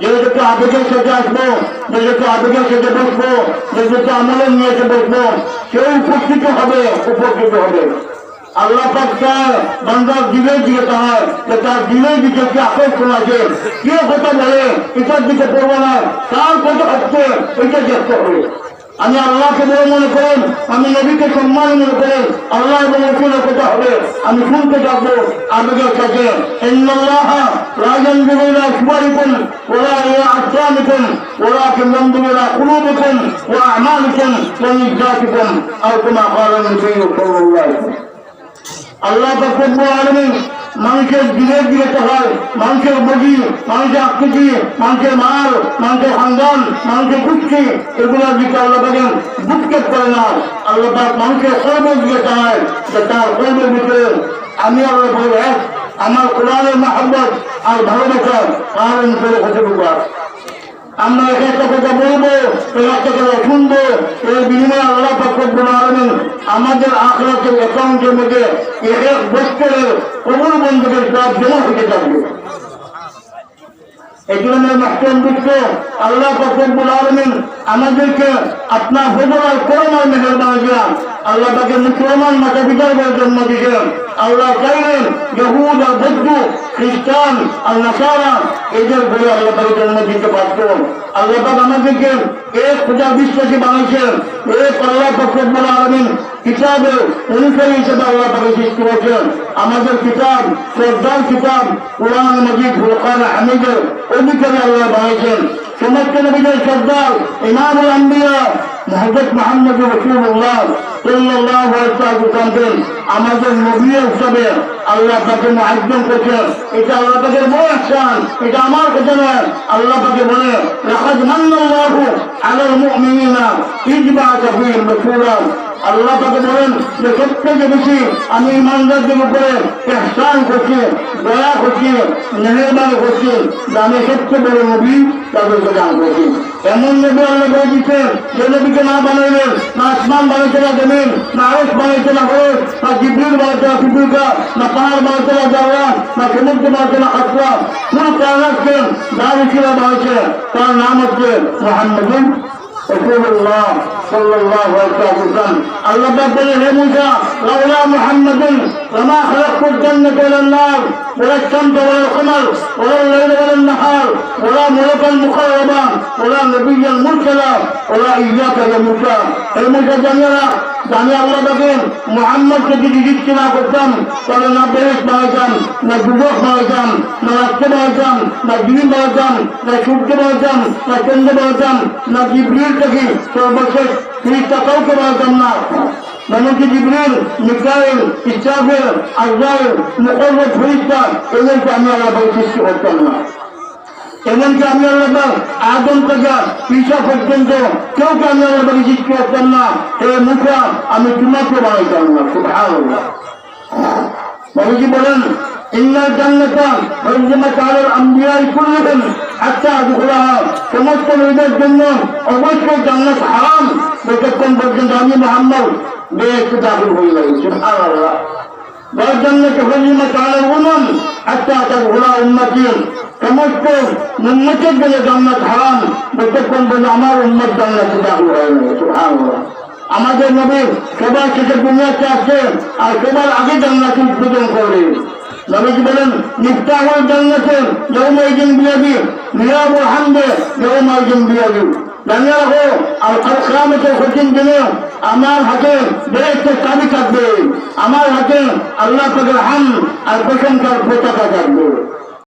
যেহেতু আবেগের সাথে আসব যেহেতু আবেগের সাথে বসবো যেহেতু আমলের নিয়ে এসে বসবো কেউ উপকৃত হবে উপকৃত হবে আল্লাহ পাক চায় বান্দার দিলের দিকে তাহার যে তার দিলের দিকে কি আকর্ষণ আছে কে কথা বলে এটার দিকে পড়ব না কার কথা হচ্ছে এটা দেখতে হবে আমি আল্লাহকে বলে মনে করেন, আমি নবীকে সম্মান মনে করেন, আল্লাহ এবং রসুলের কথা হবে। আমি শুনতে থাকব আবেগের ইন্নাল্লাহ রাজন বিবেলা সুবারিকুন ওরা ইয়া আসলামিকুন ওরা বিবেলা কুলুবিকুন ওয়া আমালিকুন ওয়া নিজাতিকুন আর তোমা কালান নবী সাল্লাল্লাহু আলাইহি ওয়াসাল্লাম আল্লাহ তকব্য আলমী মানুষের দিনের দিকে হয়। মানুষের বগি মানুষের আকৃতি মানুষের মাল মানুষের খানদান মানুষের কুচ্ছি এগুলোর দিকে আল্লাহ পাকেন বুটকেট করে না। আল্লাহ পাক মানুষের কর্মের দিকে চায় তার সর্বের ভিতরে আমি আল্লাহ এক, আমার কোরআনের মাহব্বত আর ভালোবাসা কারণ করে হতে আমরা একটা কথা বলব একটা কথা শুনব এর বিনিময়ে আল্লাহ পাকবুল আলমিন আমাদের আখরাতের অ্যাকাউন্টের মধ্যে এক এক বছরের কবর বন্ধুদের সব জমা হতে থাকবে। এই জন্য মাস্টার দুঃখ আল্লাহ পাকবুল আলমিন আমাদেরকে আপনার হজর আর করমার মেহরবান দিলাম আল্লাহ তাকে মুসলমান মাতা পিতার জন্ম দিয়েছেন। আল্লাহ চাইলেন ইহুদ আর বৌদ্ধ খ্রিস্টান আর নাসারা এদের বলে আল্লাহ তাকে জন্ম দিতে পারত আল্লাহ পাক আমাদেরকে এক খোঁজা বিশ্বাসী বানিয়েছেন এক আল্লাহ পাকবুল আলমিন কিতাবে অনুসারী হিসেবে আল্লাহ তাকে সৃষ্টি করেছেন আমাদের কিতাব শ্রদ্ধার কিতাব কোরআন মজিদ ফুরকান হামিদের অধিকারী আল্লাহ বানিয়েছেন সমস্ত নবীদের সর্দার ইমামুল আম্বিয়া মহব্বত মোহাম্মদ রসুল্লাহ আলাইহি আমাদের নবী হিসাবে আল্লাহ তাকে করছেন এটা আল্লাহ তাকে বড় আসান এটা আমার কথা আল্লাহ তাকে বলে, লাকাদ মান্নাল্লাহু আল্লাহ তাকে বলেন যে সবথেকে বেশি আমি ইমানদারদের উপরে ইহসান করছি, দয়া করছি, মেহরবান করছি, যে আমি সবচেয়ে বড় নবী তাদেরকে দান করছি এমন নবী আল্লাহ করে দিচ্ছেন, যে নবীকে না বানাইলেন না আসমান বানাইছে না জমিন, না আরস বানাইছে না হরস, না জিবরিল বানাইছে না ফিবুলকা না পাহাড় বানাইছে না জাওয়া না সমুদ্র বানাইছে না খাসরা কোন কারণ দাবি ছিল বানাইছে, তার নাম হচ্ছে মোহাম্মদ رسول الله صلى الله عليه وسلم الله بدل الهموجا لولا محمد لما خلقت الجنة ولا النار ولا الشمس ولا القمر ولا الليل ولا النهار ولا ملك المقربة ولا نبي المرسلة ولا إياك يا موسى الموسى جميلة জানি আল্লাহ দেখেন মোহাম্মদকে যদি দিচ্ছি না করতাম, তাহলে না বেশ বাড়াইতাম না যুবক বাড়াইতাম না রাষ্ট্র বাড়াইতাম না দিন বাড়াইতাম না সূর্য বাড়াইতাম না চন্দ্র বাড়াইতাম না জিবরিল থেকে সর্বশেষ ফিরিস্তা কাউকে বাড়াইতাম না। এমনকি জিবরিল, মিকাইল, ইসরাফিল, আজরাইল, মুকররব ফিরিস্তা, এদেরকে আমি আল্লাহ সৃষ্টি করতাম না। এমনকি আমি আল্লাহ আদম থেকে পিসা পর্যন্ত কেউ আমি আল্লাহ রিজিক করতাম না? এ মুখা আমি তোমাকে বানাইতাম না খুব ভালো বাবুজি বলেন ইন্নার জান্নাতা হরিজমা তালের আম্বিয়াই করলেন আচ্ছা দুখলাহা সমস্ত মেয়েদের জন্য অবশ্যই জান্নাত হারাম। যতক্ষণ পর্যন্ত আমি মোহাম্মদ, বেশ দাখিল হয়ে গেছি সুবহানাল্লাহ। দশ জান্নাতে হরিজমা হাতাহাতার ঘোড়া উন্নতির সমস্ত উন্নতির জন্য জান্নাত হারাম। যতক্ষণ বলে আমার উন্নত জান্নাত দাবি হয় আমাদের নবীর সবার শেষে দুনিয়াতে আসছে আর সবার আগে জান্নাত উদ্বোধন করবে নবীজি বলেন নিফতাহুল জান্নাতের যৌমাইজিন বিয়াদি মিরাবুল হামদে যৌমাইজিন বিয়াদি। জানিয়ে রাখো আর আলকামতের কঠিন দিনে আমার হাতে বেরেস্তে চাবি থাকবে। আমার হাতে আল্লাহ তাদের হাম আর প্রশংসার প্রচারটা থাকবে।